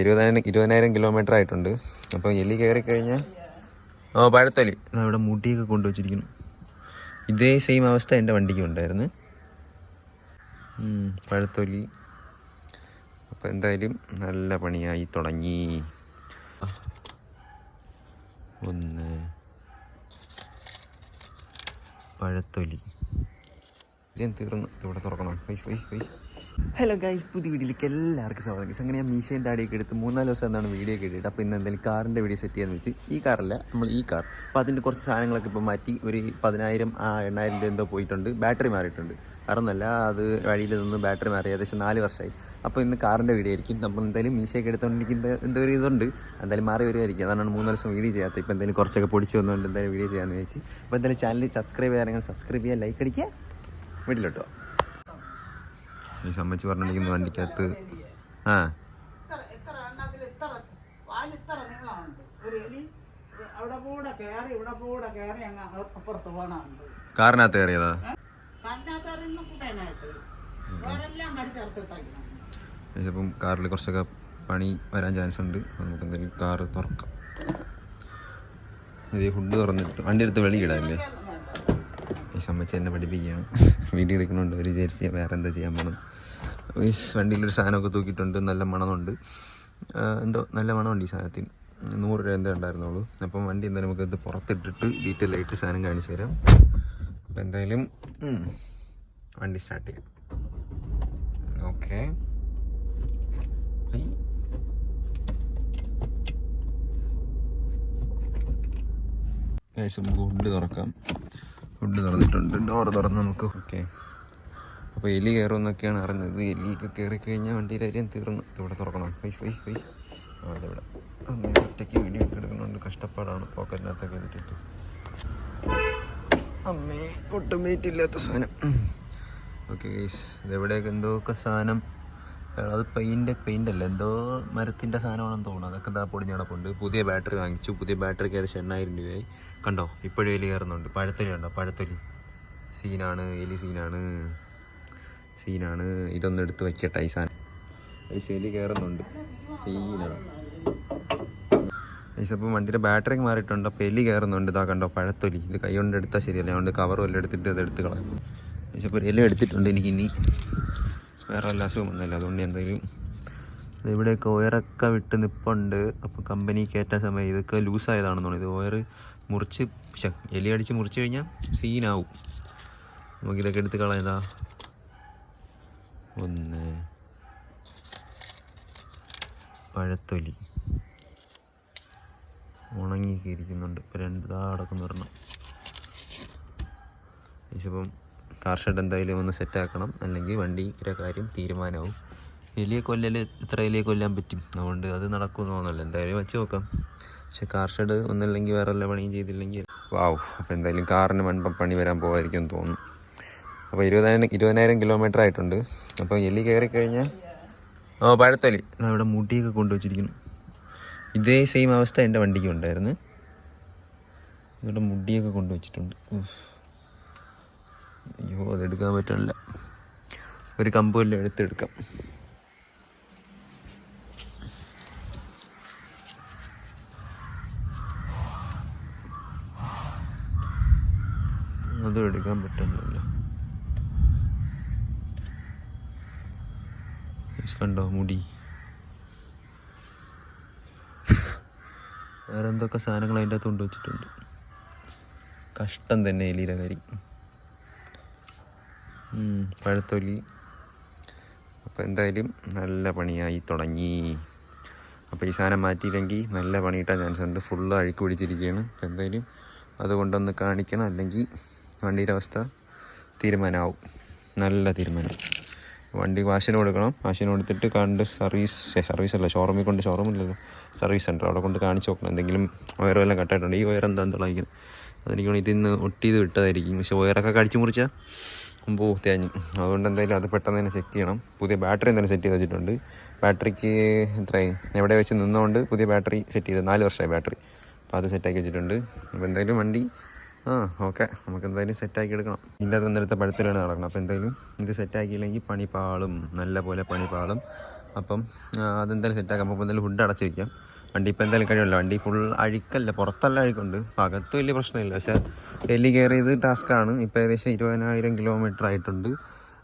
ഇരുപതിനായിരം ഇരുപതിനായിരം കിലോമീറ്റർ ആയിട്ടുണ്ട്. അപ്പോൾ എലി കയറി കഴിഞ്ഞാൽ ഓ പഴത്തൊലി. അവിടെ മുടിയൊക്കെ കൊണ്ടുവച്ചിരിക്കുന്നു. ഇതേ സെയിം അവസ്ഥ എന്റെ വണ്ടിക്ക് ഉണ്ടായിരുന്നു. പഴത്തൊലി. അപ്പോൾ എന്തായാലും നല്ല പണിയായി തുടങ്ങി. ഒന്ന്. പഴത്തൊലി. തീർന്നു? ഇവിടെ തുറക്കണം. ഹലോ ഗൈസ് പുതിയ വീഡിയോയിലേക്ക് എല്ലാവർക്കും സ്വാഗതം. ഗൈസ് അങ്ങനെ ഞാൻ മീശയും താടിയൊക്കെ എടുത്ത് മൂന്നാൽ ദിവസം എന്താണ് വീഡിയോ ഒക്കെ ഇട്ടിട്ട് അപ്പോൾ ഇന്ന് എന്തെങ്കിലും കാറിന്റെ വീഡിയോ സെറ്റ് ചെയ്യാന്ന് വെച്ച് ഈ കാറല്ല നമ്മൾ ഈ കാർ. അപ്പോൾ അതിന്റെ കുറച്ച് സാധനങ്ങളൊക്കെ ഇപ്പോൾ മാറ്റി ഒരു പതിനായിരം ആ എണ്ണായിരം രൂപ എന്തോ പോയിട്ടുണ്ട്. ബാറ്ററി മാറിയിട്ടുണ്ട്. വേറൊന്നല്ല അത് വഴിയിൽ നിന്ന് ബാറ്ററി മാറി ഏകദേശം നാല് വർഷമായി. അപ്പോൾ ഇന്ന് കാറിന്റെ വീഡിയോ ആയിരിക്കും. നമ്മൾ എന്തായാലും മീശയൊക്കെ എടുത്തുകൊണ്ടിരിക്കുന്ന എന്തോ ഒരു ഇതുണ്ട്. എന്തായാലും മാറി വരുമായിരിക്കും അതാണ് മൂന്ന് ദിവസം വീഡിയോ ചെയ്യാത്തത്. ഇപ്പോൾ എന്തായാലും കുറച്ചൊക്കെ പൊടിച്ച് വന്നുകൊണ്ട് എന്തായാലും വീഡിയോ ചെയ്യാമെന്ന് വെച്ച്. അപ്പോൾ എന്തായാലും ചാനൽ സബ്സ്ക്രൈബ് ചെയ്യാനെങ്കിൽ സബ്സ്ക്രൈബ് ചെയ്യുക ലൈക്ക് അടിക്കുക. വീട്ടിലോട്ടോ ഈ ചമ്മച്ച് പറഞ്ഞിരിക്കുന്ന വണ്ടിക്കകത്ത്. ആ. കാറിനകത്ത് കയറിയതാ? ഇപ്പം കാറിൽ കുറച്ചൊക്കെ പണി വരാൻ ചാൻസ് ഉണ്ട്. നമുക്ക് എന്തെങ്കിലും കാറ് തുറക്കാം. ഇത് ഹുഡ് തുറന്നിട്ട് വണ്ടി എടുത്ത് വെളിയിടാല്ലേ ഈ സമ്മച്ച് എന്നെ പഠിപ്പിക്കുകയാണ്. വീഡിയോ എടുക്കണോണ്ട് ഒരു വിചാരിച്ച് വേറെ എന്താ ചെയ്യാൻ പോകണം വണ്ടിയിലൊരു സാധനമൊക്കെ തൂക്കിയിട്ടുണ്ട് നല്ല മണമുണ്ട്. എന്തോ നല്ല മണമുണ്ട് ഈ സാധനത്തിന്. നൂറ് രൂപ എന്തോ ഉണ്ടായിരുന്നുള്ളൂ. അപ്പം വണ്ടി എന്തായാലും നമുക്ക് ഇത് പുറത്തിട്ടിട്ട് ഡീറ്റെയിൽ ആയിട്ട് സാധനം കാണിച്ചു തരാം. അപ്പം എന്തായാലും വണ്ടി സ്റ്റാർട്ട് ചെയ്യാം. ഓക്കെ. നമുക്ക് തുറക്കാം. ഹുഡ് തുറന്നിട്ടുണ്ട്. ഡോർ തുറന്ന് നമുക്ക് ഓക്കെ. അപ്പോൾ എലി കയറുമെന്നൊക്കെയാണ് അറിഞ്ഞത്. എലിയൊക്കെ കയറി കഴിഞ്ഞാൽ വണ്ടിയുടെ കാര്യം തീർന്നു. ഇവിടെ തുറക്കണം. ഹൈ ഹൈ ഹൈ. ആ അതിവിടെ അങ്ങനെ ഒറ്റയ്ക്ക് വീഡിയോ ഒക്കെ എടുക്കുന്നതുകൊണ്ട് കഷ്ടപ്പാടാണ്. പോക്കറ്റിനകത്തൊക്കെ ഇട്ടിട്ട് അമ്മേ ഒട്ടും വെയിറ്റ് ഇല്ലാത്ത സാധനം. ഓക്കെ ഗൈസ് ഇതെവിടെയൊക്കെ എന്തോക്കെ സാധനം? അത് പെയിന്റ് പെയിന്റ് അല്ല. എന്തോ മരത്തിന്റെ സാധനമാണെന്ന് തോന്നുന്നു. അതൊക്കെ എന്താ പൊടിഞ്ഞ് പുതിയ ബാറ്ററി വാങ്ങിച്ചു. പുതിയ ബാറ്ററിക്ക് ഏകദേശം എണ്ണായിരം രൂപയായി. കണ്ടോ? ഇപ്പോഴും എലി കയറുന്നുണ്ട്. പഴത്തൊലി കണ്ടോ? പഴത്തൊലി. സീനാണ് എലി സീനാണ് സീനാണ്. ഇതൊന്നും എടുത്ത് വെക്കട്ടെ ഈ സാധനം. ഐസ് എലി കയറുന്നുണ്ട് സീനാണ്. ഐസ് അപ്പോൾ വണ്ടിയുടെ ബാറ്ററി മാറിയിട്ടുണ്ട്. അപ്പോൾ എലി കയറുന്നുണ്ട് ഇതാ കണ്ടോ പഴത്തൊലി. ഇത് കൈ കൊണ്ട് എടുത്താൽ ശരിയല്ല? അതുകൊണ്ട് കവർ എല്ലാം എടുത്തിട്ട് അത് എടുത്ത് കളയാം. അപ്പോൾ എല്ലാം എടുത്തിട്ടുണ്ട് എനിക്ക് ഇനി. വേറെ വല്ല അസുഖം ഒന്നുമില്ല അതുകൊണ്ട് എന്തെങ്കിലും ഇത് ഇവിടെയൊക്കെ ഒയറൊക്കെ വിട്ട് നിപ്പുണ്ട്. അപ്പോൾ കമ്പനി കയറ്റാൻ സമയം. ഇതൊക്കെ ലൂസായതാണെന്ന് തോന്നുന്നു. ഇത് ഒയർ മുറിച്ച് എലി അടിച്ച് മുറിച്ച് കഴിഞ്ഞാൽ സീനാവും. നമുക്കിതൊക്കെ എടുത്ത് കളയതാ ഒന്ന്. പഴത്തൊലി. ഉണങ്ങിയൊക്കെ ഇരിക്കുന്നുണ്ട് ഇപ്പം രണ്ട് ഇതാ അടക്കം വരണം. ഇപ്പം കാർ ഷെഡ് എന്തായാലും ഒന്ന് സെറ്റാക്കണം അല്ലെങ്കിൽ വണ്ടിയുടെ കാര്യം തീരുമാനമാവും. എലിയെ കൊല്ലൽ ഇത്ര എലിയെ കൊല്ലാൻ പറ്റും? അതുകൊണ്ട് അത് നടക്കുമെന്ന് തോന്നുന്നില്ല എന്തായാലും വെച്ച് നോക്കാം. പക്ഷെ കാർ ഷെഡ് ഒന്നല്ലെങ്കിൽ വേറെ എല്ലാ പണിയും ചെയ്തില്ലെങ്കിൽ വാവ് അപ്പോൾ എന്തായാലും കാറിന് മൺപണി പണി വരാൻ എന്ന് തോന്നുന്നു. അപ്പോൾ ഇരുപതിനായിരം ഇരുപതിനായിരം കിലോമീറ്റർ ആയിട്ടുണ്ട്. അപ്പോൾ എലി കയറി കഴിഞ്ഞാൽ ഓ പഴത്തൊലി. അവിടെ മുടിയൊക്കെ കൊണ്ടുവച്ചിരിക്കുന്നു. ഇതേ സെയിം അവസ്ഥ എന്റെ വണ്ടിക്ക് ഉണ്ടായിരുന്നു. ഇവിടെ മുടിയൊക്കെ കൊണ്ടുവച്ചിട്ടുണ്ട്. അയ്യോ അതെടുക്കാൻ പറ്റണില്ല. ഒരു കമ്പുമല്ല എടുത്തെടുക്കാം. അതും എടുക്കാൻ പറ്റുന്നില്ല കണ്ടോ മുടി വേറെ എന്തൊക്കെ സാധനങ്ങൾ അതിന്റെ അകത്ത് കൊണ്ടുവച്ചിട്ടുണ്ട് കഷ്ടം തന്നെ എലിയുടെ കാര്യം ഉം, പഴത്തൊലി അപ്പോൾ എന്തായാലും നല്ല പണിയായി തുടങ്ങി അപ്പോൾ ഈ സാധനം മാറ്റിയില്ലെങ്കിൽ നല്ല പണി കിട്ടാൻ ചാൻസ് ഉണ്ട് ഫുള്ള് അഴുക്ക് പിടിച്ചിരിക്കുകയാണ് അപ്പോൾ എന്തായാലും അതുകൊണ്ടൊന്ന് കാണിക്കണം അല്ലെങ്കിൽ വണ്ടിയുടെ അവസ്ഥ തീരുമാനമാവും നല്ല തീരുമാനം വണ്ടി വാശിന് കൊടുക്കണം. വാശിന് കൊടുത്തിട്ട് കണ്ട് സർവീസ് സർവീസ് അല്ല ഷോറൂമിൽ കൊണ്ട് ഷോറൂമില്ലല്ലോ സർവീസ് സെന്റർ അവിടെ കൊണ്ട് കാണിച്ച് നോക്കണം എന്തെങ്കിലും വയറെല്ലാം കട്ടായിട്ടുണ്ട് ഈ വയർ എന്താ തിളയിക്കുന്നത് അതെനിക്കാണ് ഇതിന്ന് ഒട്ടിയത് വിട്ടതായിരിക്കും. പക്ഷേ വയറൊക്കെ കടിച്ചു മുറിച്ചാൽ മുമ്പോ തേഞ്ഞു. അതുകൊണ്ട് എന്തായാലും അത് പെട്ടെന്ന് തന്നെ ചെക്ക് ചെയ്യണം. പുതിയ ബാറ്ററി തന്നെ സെറ്റ് ചെയ്ത് വെച്ചിട്ടുണ്ട്. ബാറ്ററിക്ക് എത്രയായി എവിടെ വെച്ച് നിന്നുകൊണ്ട് പുതിയ ബാറ്ററി സെറ്റ് ചെയ്ത് നാല് വർഷമായി ബാറ്ററി. അപ്പോൾ അത് സെറ്റാക്കി വെച്ചിട്ടുണ്ട്. അപ്പോൾ എന്തായാലും വണ്ടി ആ ഓക്കെ. നമുക്ക് എന്തായാലും സെറ്റാക്കി എടുക്കണം. ഇതിന്റെ അകത്ത് നേരത്തെ പഴുത്തിലാണ് നടക്കണം അപ്പോൾ എന്തായാലും ഇത് സെറ്റാക്കിയില്ലെങ്കിൽ പണി പാളും നല്ല പോലെ പണി പാളും അപ്പം അതെന്തായാലും സെറ്റാക്കാം അപ്പോൾ എന്തായാലും ഫുഡ് അടച്ചിരിക്കാം വണ്ടി ഇപ്പോൾ എന്തായാലും കഴിയുമല്ലോ? വണ്ടി ഫുൾ അഴുക്കല്ല. പുറത്തല്ല അഴുക്കുണ്ട്. അകത്ത് വലിയ പ്രശ്നമില്ല. പക്ഷേ ഡൽഹി കയറിയത് ടാസ്ക്കാണ് ഇപ്പോൾ ഏകദേശം ഇരുപതിനായിരം കിലോമീറ്റർ ആയിട്ടുണ്ട്.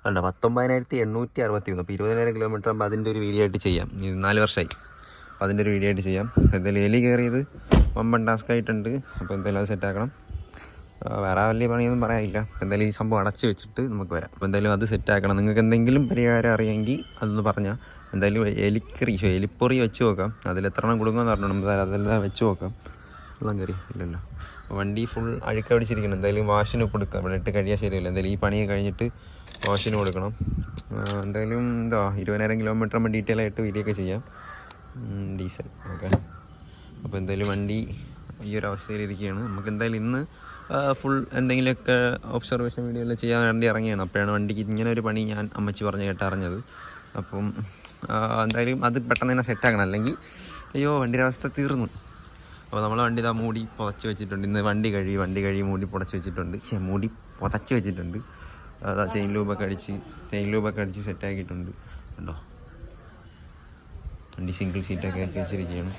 അല്ല പത്തൊമ്പതിനായിരത്തി എണ്ണൂറ്റി അറുപത്തി മൂന്ന് അപ്പോൾ ഇരുപതിനായിരം കിലോമീറ്റർ ആകുമ്പോൾ അതിന്റെ ഒരു വീഡിയോ ആയിട്ട് ചെയ്യാം. നാല് വർഷമായി. അപ്പോൾ അതിന്റെ ഒരു വീഡിയോ ആയിട്ട് ചെയ്യാം. എന്തായാലും എലി കയറിയത് വമ്പൻ ടാസ്ക് ആയിട്ടുണ്ട്. അപ്പോൾ എന്തായാലും അത് സെറ്റാക്കണം വേറെ വലിയ പണിയൊന്നും പറയാനില്ല. എന്തായാലും ഈ സംഭവം അടച്ചു വെച്ചിട്ട് നമുക്ക് വരാം. അപ്പോൾ എന്തായാലും അത് സെറ്റാക്കണം നിങ്ങൾക്ക് എന്തെങ്കിലും പരിഹാരം അറിയാമെങ്കിൽ അതൊന്ന് പറഞ്ഞാൽ എന്തായാലും എലിക്കറി എലിപ്പൊറി വെച്ച് നോക്കാം. അതിൽ എത്ര എണ്ണം കൊടുക്കുമെന്ന് പറഞ്ഞു നമ്മൾ അതെല്ലാം വെച്ച് നോക്കാം. വെള്ളം കയറി. ഇല്ലല്ലോ. വണ്ടി ഫുൾ അഴുക്ക പിടിച്ചിരിക്കണം എന്തായാലും വാഷിന് കൊടുക്കുക ഇവിടെ ഇട്ട് കഴിയാൻ ശരിയല്ല. എന്തായാലും ഈ പണി കഴിഞ്ഞിട്ട് വാഷിന് കൊടുക്കണം. എന്തായാലും എന്താ ഇരുപതിനായിരം കിലോമീറ്റർ നമ്മൾ ഡീറ്റെയിൽ ആയിട്ട് വീഡിയോ ഒക്കെ ചെയ്യാം. Diesel okay. അപ്പോൾ എന്തായാലും വണ്ടി ഈ ഒരു അവസ്ഥയിലിരിക്കുകയാണ്. നമുക്ക് എന്തായാലും ഇന്ന് ഫുൾ എന്തെങ്കിലുമൊക്കെ ഒബ്സർവേഷൻ വീഡിയോ എല്ലാം ചെയ്യാൻ വേണ്ടി ഇറങ്ങിയാണ്. അപ്പോഴാണ് വണ്ടിക്ക് ഇങ്ങനെ ഒരു പണി ഞാൻ അമ്മച്ചി പറഞ്ഞ് കേട്ടറിഞ്ഞത്. അപ്പം എന്തായാലും അത് പെട്ടെന്ന് തന്നെ സെറ്റാക്കണം അല്ലെങ്കിൽ അയ്യോ വണ്ടിയുടെ അവസ്ഥ തീർന്നു. അപ്പോൾ നമ്മളെ വണ്ടി ഇതാ മൂടി പുതച്ച് വെച്ചിട്ടുണ്ട്. ഇന്ന് വണ്ടി കഴുകി വണ്ടി കഴുകി മൂടി പുതച്ച് വെച്ചിട്ടുണ്ട്. പക്ഷേ മൂടി പുതച്ച് വെച്ചിട്ടുണ്ട്. അതാ ചെയിൻ ലൂബൊക്കെ അടിച്ച് ചെയിൻ ലൂബൊക്കെ അടിച്ച് സെറ്റാക്കിയിട്ടുണ്ട് കണ്ടോ? വണ്ടി സിംഗിൾ സീറ്റൊക്കെ ആക്കി വെച്ചിരിക്കുകയാണ്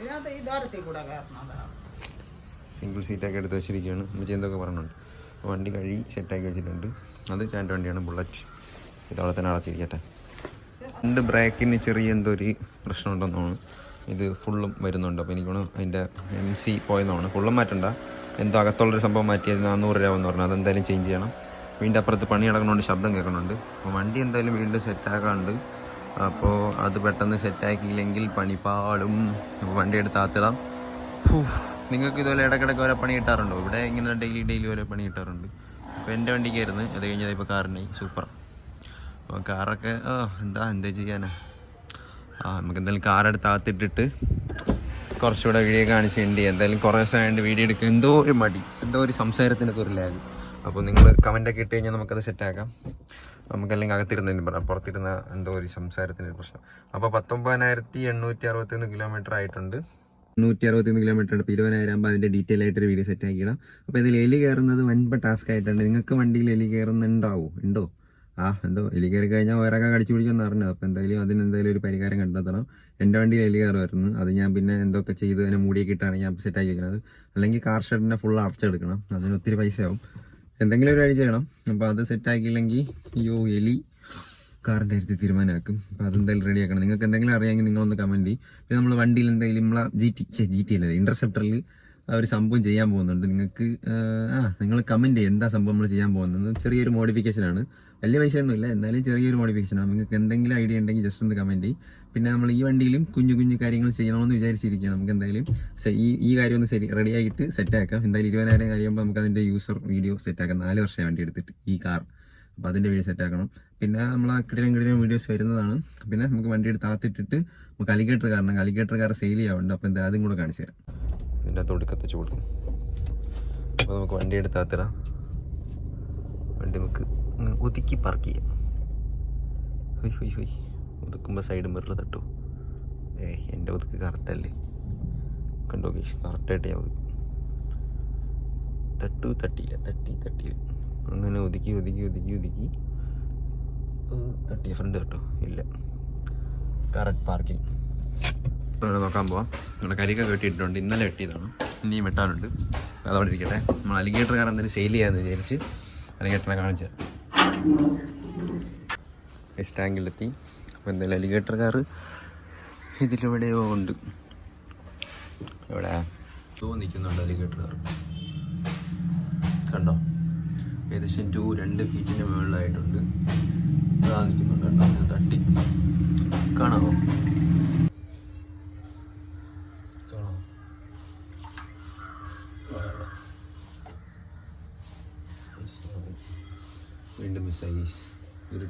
ഇതിനകത്ത് ഈ ദ്വാരത്തിൽ കൂടെ കയറണം അതാണ് സിംഗിൾ സീറ്റൊക്കെ എടുത്ത് വെച്ചിരിക്കുകയാണ്. അമ്മച്ചി എന്തൊക്കെ പറഞ്ഞുണ്ട് അപ്പോൾ വണ്ടി കഴുകി സെറ്റാക്കി വെച്ചിട്ടുണ്ട്. അത് ചാന്റെ വണ്ടിയാണ് ബുള്ളറ്റ്. ഇതവിടെ തന്നെ അടച്ചിരിക്കട്ടെ. രണ്ട് ബ്രേക്കിന് ചെറിയ എന്തോ ഒരു പ്രശ്നമുണ്ടെന്ന് തോന്നുന്നു ഇത് ഫുള്ളും വരുന്നുണ്ട്. അപ്പോൾ എനിക്കാണ് അതിന്റെ എം സി പോയെന്നാണ്. ഫുള്ളും മാറ്റണ്ട. എന്തോ അകത്തുള്ളൊരു സംഭവം മാറ്റിയത് നാനൂറ് രൂപ എന്ന് പറഞ്ഞു. അതെന്തായാലും ചേഞ്ച് ചെയ്യണം. വീണ്ടും അപ്പുറത്ത് പണി നടക്കുന്നുണ്ട്. ശബ്ദം കേൾക്കുന്നുണ്ട്. അപ്പോൾ വണ്ടി എന്തായാലും വീണ്ടും സെറ്റാക്കാണ്ട് അപ്പോൾ അത് പെട്ടെന്ന് സെറ്റാക്കിയില്ലെങ്കിൽ പണിപ്പാടും വണ്ടി എടുത്ത് ആത്തിടാം നിങ്ങൾക്ക് ഇതുപോലെ ഇടയ്ക്കിടയ്ക്ക് ഓരോ പണി കിട്ടാറുണ്ടോ? ഇവിടെ ഇങ്ങനെ ഡെയിലി ഡെയിലി ഓരോ പണി കിട്ടാറുണ്ട്. അപ്പോൾ എന്റെ വണ്ടിക്കായിരുന്നു. അത് കഴിഞ്ഞത് ഇപ്പോൾ കാറിനായി സൂപ്പർ അപ്പോൾ കാറൊക്കെ ആ എന്താ എന്താ ചെയ്യാനാ? ആ നമുക്ക് എന്തായാലും കാറെടുത്ത് അകത്തിട്ടിട്ട് കുറച്ചുകൂടെ വീഡിയോ കാണിച്ച് വേണ്ടി എന്തായാലും കുറേ ദിവസമായിട്ട് വീഡിയോ എടുക്കുക എന്തോ ഒരു മടി എന്തോ ഒരു സംസാരത്തിനൊക്കെ ഒരു ലാഗ് അപ്പോൾ നിങ്ങൾ കമന്റൊക്കെ ഇട്ട് കഴിഞ്ഞാൽ നമുക്കത് സെറ്റാക്കാം നമുക്കല്ലെങ്കിൽ അകത്തിരുന്നതിന് പറയാം. പുറത്തിരുന്ന എന്തോ ഒരു സംസാരത്തിന്റെ പ്രശ്നം. അപ്പോൾ പത്തൊമ്പതിനായിരത്തി എണ്ണൂറ്റി അറുപത്തൊന്ന് കിലോമീറ്റർ ആയിട്ടുണ്ട്. നൂറ്റി അറുപത്തിയൊന്ന് കിലോമീറ്റർ ഇപ്പോൾ ഇരുപതിനായിരം ആകുമ്പോൾ അതിന്റെ ഡീറ്റെയിൽ ആയിട്ടൊരു വീഡിയോ സെറ്റ് ആക്കിയിടാം. അപ്പോൾ ഇതിൽ എലി കയറുന്നത് വൻപ ടാസ്ക് ആയിട്ടുണ്ട് നിങ്ങൾക്ക് വണ്ടിയിൽ എലി കയറുന്നുണ്ടാവോ? ഉണ്ടോ? ആ എന്തോ? എലി കയറി കഴിഞ്ഞാൽ വേറൊക്കെ കടിച്ചു പിടിക്കുമെന്ന് അറിഞ്ഞത് അപ്പോൾ എന്തായാലും അതിന് എന്തായാലും ഒരു പരിഹാരം കണ്ടെത്തണം. എന്റെ വണ്ടിയിൽ എലി കയറുമായിരുന്നു. അത് ഞാൻ പിന്നെ എന്തൊക്കെ ചെയ്ത് അതിനെ മൂടിയൊക്കെ ഇട്ടാണ് ഞാൻ സെറ്റ് ആക്കി വെക്കുന്നത്. അല്ലെങ്കിൽ കാർ ഷെഡിനെ ഫുൾ അടച്ചെടുക്കണം അതിന് ഒത്തിരി പൈസയാവും. എന്തെങ്കിലും ഒരു വഴി ചെയ്യണം. അപ്പോൾ അത് സെറ്റാക്കിയില്ലെങ്കിൽ അയ്യോ എലി. കാറിന്റെ കാര്യത്തിൽ തീരുമാനമാക്കും. അപ്പോൾ അതെന്തായാലും റെഡി ആക്കണം. നിങ്ങൾക്ക് എന്തെങ്കിലും അറിയാമെങ്കിൽ നിങ്ങളൊന്ന് കമന്റ് ചെയ്യും. പിന്നെ നമ്മൾ വണ്ടിയിൽ എന്തായാലും നമ്മളെ ജി ടി ജി ടി അല്ല ഇന്റർസെപ്റ്ററിൽ ഒരു സംഭവം ചെയ്യാൻ പോകുന്നുണ്ട്. നിങ്ങൾക്ക് ആ നിങ്ങൾ കമന്റ് ചെയ്യും. എന്താ സംഭവം നമ്മൾ ചെയ്യാൻ പോകുന്നത്? ചെറിയൊരു മോഡിഫിക്കേഷനാണ് വലിയ പൈസ ഒന്നുമില്ല എന്നാലും ചെറിയൊരു മോഡിഫിക്കേഷനാണ് നിങ്ങൾക്ക് എന്തെങ്കിലും ഐഡിയ ഉണ്ടെങ്കിൽ ജസ്റ്റ് ഒന്ന് കമന്റ് ചെയ്യും. പിന്നെ നമ്മൾ ഈ വണ്ടിയിലും കുഞ്ഞു കുഞ്ഞു കാര്യങ്ങൾ ചെയ്യണമെന്ന് വിചാരിച്ചിരിക്കുകയാണ്. നമുക്ക് എന്തായാലും ഈ ഈ കാര്യം ഒന്ന് ശരി റെഡി ആയിട്ട് സെറ്റ് ആക്കാം. എന്തായാലും ഇരുപതിനായിരം കാര്യമാകുമ്പോൾ നമുക്ക് അതിന്റെ യൂസർ വീഡിയോ സെറ്റാക്കാം നാല് വർഷം വണ്ടി എടുത്തിട്ട് ഈ കാർ അപ്പോൾ അതിന്റെ വീഡിയോ സെറ്റ് ആക്കണം. പിന്നെ നമ്മൾ ആ കിടിലും കിടിലും വീഡിയോസ് വരുന്നതാണ്. പിന്നെ നമുക്ക് വണ്ടി എടുത്ത് ആത്തിട്ടിട്ട് നമുക്ക് അലിഗേറ്റർ കാരണം അലിഗേറ്റർ കാർ സെയിൽ ചെയ്യാറുണ്ട് അപ്പോൾ എന്താ അതും കൂടെ കാണിച്ചു തരാം. ഇതിന്റെ അകത്ത് കത്തിച്ചു കൊടുക്കും. അപ്പോൾ നമുക്ക് വണ്ടി എടുത്ത് ആത്തിടാം വണ്ടി നമുക്ക് ഒതുക്കി പാർക്ക് ചെയ്യാം. ഹൊയ് ഹൊയ് ഹൊയ്. ഒതുക്കുമ്പോൾ സൈഡ് മിറർ തട്ടു. ഏ എന്റെ ഒതുക്ക് കറക്റ്റല്ലേ കണ്ടോ കറക്റ്റായിട്ട് ഞാൻ ഒതുക്കും. തട്ടു തട്ടിയില്ല. തട്ടി തട്ടിയില്ല. അങ്ങനെ ഒതുക്കി ഒതുക്കി ഒതുക്കി ഒതുക്കി. തട്ടിയ ഫ്രണ്ട് കേട്ടോ. ഇല്ല. കറക്റ്റ് പാർക്കിംഗ് നോക്കാൻ പോവാം. നമ്മുടെ കരിയൊക്കെ കെട്ടിയിട്ടുണ്ട്. ഇന്നലെ വെട്ടിയതാണ് ഇനിയും വെട്ടാനുണ്ട്. അതവിടെ ഇരിക്കട്ടെ. നമ്മൾ അലിഗേറ്റർ കാർ എന്തെങ്കിലും സെയിൽ ചെയ്യാമെന്ന് വിചാരിച്ച് അലിഗേറ്ററിനെ കാണിച്ചത് എസ് ടാങ്കിലെത്തി അപ്പോൾ എന്തായാലും അലിഗേറ്റർ കാർ ഇതിലെവിടെയോ ഉണ്ട്. എവിടെ? തോന്നിക്കുന്നുണ്ട് അലിഗേറ്റർ കാർ കണ്ടോ? ഏകദേശം ടു രണ്ട് ഫീറ്റിന്റെ മുകളിലായിട്ടുണ്ട് നിൽക്കുന്നുണ്ട് കേട്ടോ തട്ടി. കാണാമോ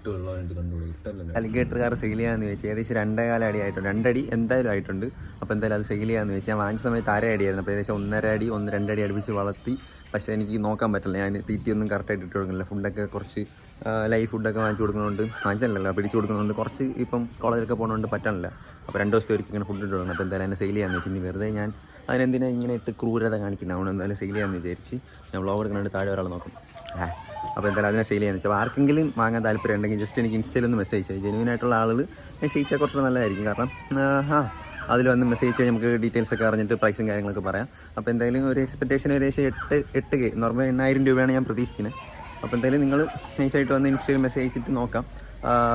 ഇരുട്ട് വെള്ളമായിട്ട് കണ്ടുകൂടി അലിഗേറ്റർ കാർ സെയിൽ ചെയ്യാന്ന് ചോദിച്ചാൽ ഏകദേശം രണ്ടേ കാല അടി ആയിട്ടുണ്ട്. രണ്ടടി എന്തായാലും ആയിട്ടുണ്ട്. അപ്പോൾ എന്തായാലും അത് സെയിൽ ചെയ്യാന്ന് ചോദിച്ചാൽ ഞാൻ വാങ്ങിച്ച സമയത്ത് അര അടിയായിരുന്നു അപ്പോൾ ഏകദേശം ഒന്നര അടി ഒന്ന് രണ്ടടി അടുപ്പിച്ച് വളർത്തി. പക്ഷേ എനിക്ക് നോക്കാൻ പറ്റില്ല. ഞാൻ തീറ്റിയൊന്നും കറക്റ്റായിട്ട് ഇട്ട് കൊടുക്കുന്നില്ല. ഫുഡൊക്കെ കുറച്ച് ലൈഫ് ഫുഡൊക്കെ വാങ്ങിച്ചു കൊടുക്കുന്നുണ്ട് വാങ്ങിച്ചല്ലോ പിടിച്ചു കൊടുക്കുന്നുണ്ട് കുറച്ച് ഇപ്പം കോളേജിലൊക്കെ പോകുന്നതുകൊണ്ട് പറ്റണില്ല അപ്പോൾ രണ്ട് ദിവസത്തെ ഒരിക്കൽ ഇങ്ങനെ ഫുഡ് ഇട്ട് കൊടുക്കണം. അപ്പോൾ എന്തായാലും എന്നെ സെയിൽ ചെയ്യാന്ന് വെച്ചാൽ ഇനി വെറുതെ ഞാൻ അതിനെന്തിനാ ഇങ്ങനെ ഇട്ട് ക്രൂരത കാണിക്കുന്നത് അതുകൊണ്ട് എന്തായാലും സെയിൽ ചെയ്യാന്ന് വിചാരിച്ച് ഞാൻ വ്ളോഗ് എടുക്കുന്നുണ്ട് താഴെ ഒരാൾ നോക്കും. അപ്പോൾ എന്തായാലും അതിനെ സെയിൽ ചെയ്യാന്ന് വെച്ചാൽ ആർക്കെങ്കിലും വാങ്ങാൻ താല്പര്യം ഉണ്ടെങ്കിൽ ജസ്റ്റ് എനിക്ക് ഇൻസ്റ്റയിൽ ഒന്ന് മെസ്സേജ് ചെയ്യും ജെനുവിൻ ആയിട്ടുള്ള ആളുകൾ മെസ്സേജ് ചെയ്യാൻ കുറച്ച് നല്ലതായിരിക്കും. കാരണം ആ അതിൽ വന്ന് മെസ്സേജ് ചെയ്യാൻ നമുക്ക് ഡീറ്റെയിൽസ് ഒക്കെ അറിഞ്ഞിട്ട് പ്രൈസും കാര്യങ്ങളൊക്കെ പറയാം. അപ്പോൾ എന്തായാലും ഒരു എക്സ്പെക്ടേഷൻ ഏകദേശം എട്ട് എട്ട് കെ നോർമൽ എണ്ണായിരം രൂപയാണ് ഞാൻ പ്രതീക്ഷിക്കുന്നത്. അപ്പോൾ എന്തായാലും നിങ്ങൾ നൈസായിട്ട് വന്ന് ഇൻസ്റ്റയിൽ മെസ്സേജ് ചെയ്തിട്ട് നോക്കാം.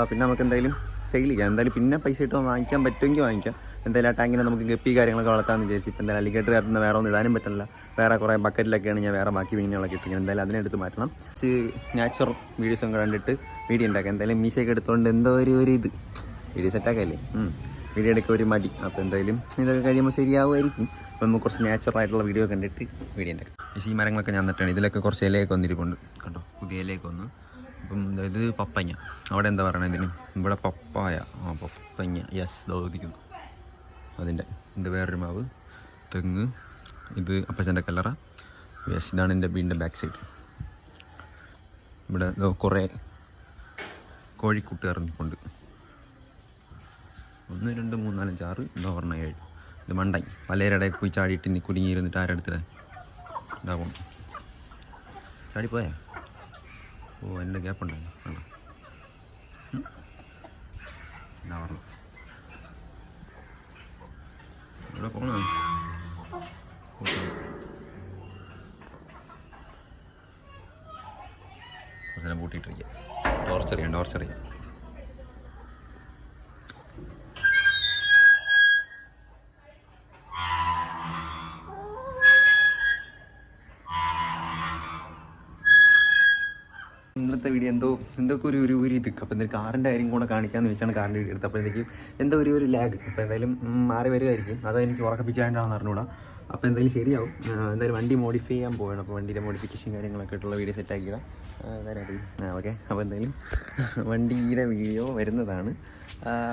പിന്നെ നമുക്ക് എന്തായാലും സെയിൽ ചെയ്യാം. എന്തായാലും പിന്നെ പൈസ ഇട്ട് വാങ്ങിക്കാൻ പറ്റുമെങ്കിൽ വാങ്ങിക്കാം. എന്തായാലും ആ ടാങ്കിനെ നമുക്ക് ഗപ്പി കാര്യങ്ങളൊക്കെ വളർത്താമെന്ന് വിചാരിച്ചു ഇപ്പം എന്തായാലും അലിഗേറ്റർ കാരണം വേറെ ഒന്നും ഇടാനും പറ്റില്ല വേറെ കുറേ ബക്കറ്റിലൊക്കെയാണ് ഞാൻ വേറെ ബാക്കി മീനുകളൊക്കെ ഇട്ടിരിക്കുന്നത് എന്തായാലും അതിനെടുത്ത് മാറ്റണം. മാറ്റണം നാച്ചുറൽ വീഡിയോസും കണ്ടിട്ട് വീഡിയോ ഉണ്ടാക്കാം. എന്തായാലും മീശയൊക്കെ എടുത്തുകൊണ്ട് എന്തോ ഒരു ഒരു ഇത്. വീഡിയോ സെറ്റാക്കല്ലേ വീഡിയോ എടുക്കുക ഒരു മടി. അപ്പോൾ എന്തായാലും ഇതൊക്കെ കഴിയുമ്പോൾ ശരിയാവുമായിരിക്കും. അപ്പോൾ നമുക്ക് കുറച്ച് നാച്ചുറൽ ആയിട്ടുള്ള വീഡിയോ കണ്ടിട്ട് വീഡിയോ ഉണ്ടാക്കാം. ഈ മരങ്ങളൊക്കെ ഞാൻ നട്ടാണ് ഇതിലൊക്കെ കുറച്ച് ഇലയൊക്കെ വന്നിരിപ്പുണ്ട്. കണ്ടോ? പുതിയ ഇലയൊക്കെ വന്നു. അപ്പം ഇത് പപ്പഞ്ഞ അവിടെ എന്താ പറയണത് ഇതിന്? ഇവിടെ പപ്പായ. ആ പപ്പഞ്ഞ യെസ് ദൗതിക്കുന്നു അതിന്റെ ഇത് വേറൊരു മാവ്. തെങ്ങ്. ഇത് അപ്പച്ചന്റെ കല്ലറ. യെസ് ഇതാണ് എന്റെ വീടിന്റെ ബാക്ക് സൈഡ് ഇവിടെ കുറേ കോഴിക്കുട്ടി ഇറങ്ങിക്കൊണ്ട് ഒന്ന് രണ്ട് മൂന്ന് നാലഞ്ച് ആറ് എന്താ പറഞ്ഞ ഏഴ്. ഇത് മണ്ടായി. പലരുടെ പോയി ചാടിയിട്ട് ഇനി കുടുങ്ങിയിരുന്നിട്ട് ആരെടുത്തില്ലേ ഇതാ പോണം. ചാടിപ്പോയാ ഓ എന്റെ ഗ്യാപ്പ് ഉണ്ടായി കണ്ടോ ഉം. എന്താ പറഞ്ഞു ഇവിടെ പോണോ കുറച്ച് നേരം പൂട്ടിയിട്ടിരിക്കുക ടോർച്ചർ ചെയ്യാം ടോർച്ചർ ചെയ്യാം ഇന്നത്തെ എന്തൊക്കെ ഒരു ഒരു ഒരു ഇത് അപ്പോൾ എന്തായാലും കാറിന്റെ കാര്യം കൂടെ കാണിക്കാമെന്ന് വെച്ചാണ് കാറിന്റെ എടുത്ത് എടുത്തത്. അപ്പോഴത്തേക്കും എന്തോ ഒരു ഒരു ലാഗ് അപ്പോൾ എന്തായാലും മാറി വരുമായിരിക്കും അത് എനിക്ക് ഉറക്കപ്പിച്ചാണ്ടാണെന്ന് അറിഞ്ഞൂടാ. അപ്പോൾ എന്തായാലും ശരിയാവും. എന്തായാലും വണ്ടി മോഡിഫൈ ചെയ്യാൻ പോവുകയാണ് അപ്പോൾ വണ്ടിയുടെ മോഡിഫിക്കേഷൻ കാര്യങ്ങളൊക്കെ ആയിട്ടുള്ള വീഡിയോ സെറ്റ് ആക്കിയതാണ് ആ ഓക്കെ അപ്പോൾ എന്തായാലും വണ്ടിയുടെ വീഡിയോ വരുന്നതാണ്.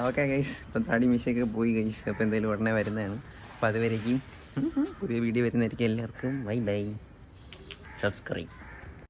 ഓക്കെ ഗൈസ് ഇപ്പം താടി മീശയൊക്കെ പോയി ഗൈസ് അപ്പോൾ എന്തായാലും ഉടനെ വരുന്നതാണ്. അപ്പോൾ അതുവരേക്കും പുതിയ വീഡിയോ വരുന്നതായിരിക്കും എല്ലാവർക്കും. Bye bye subscribe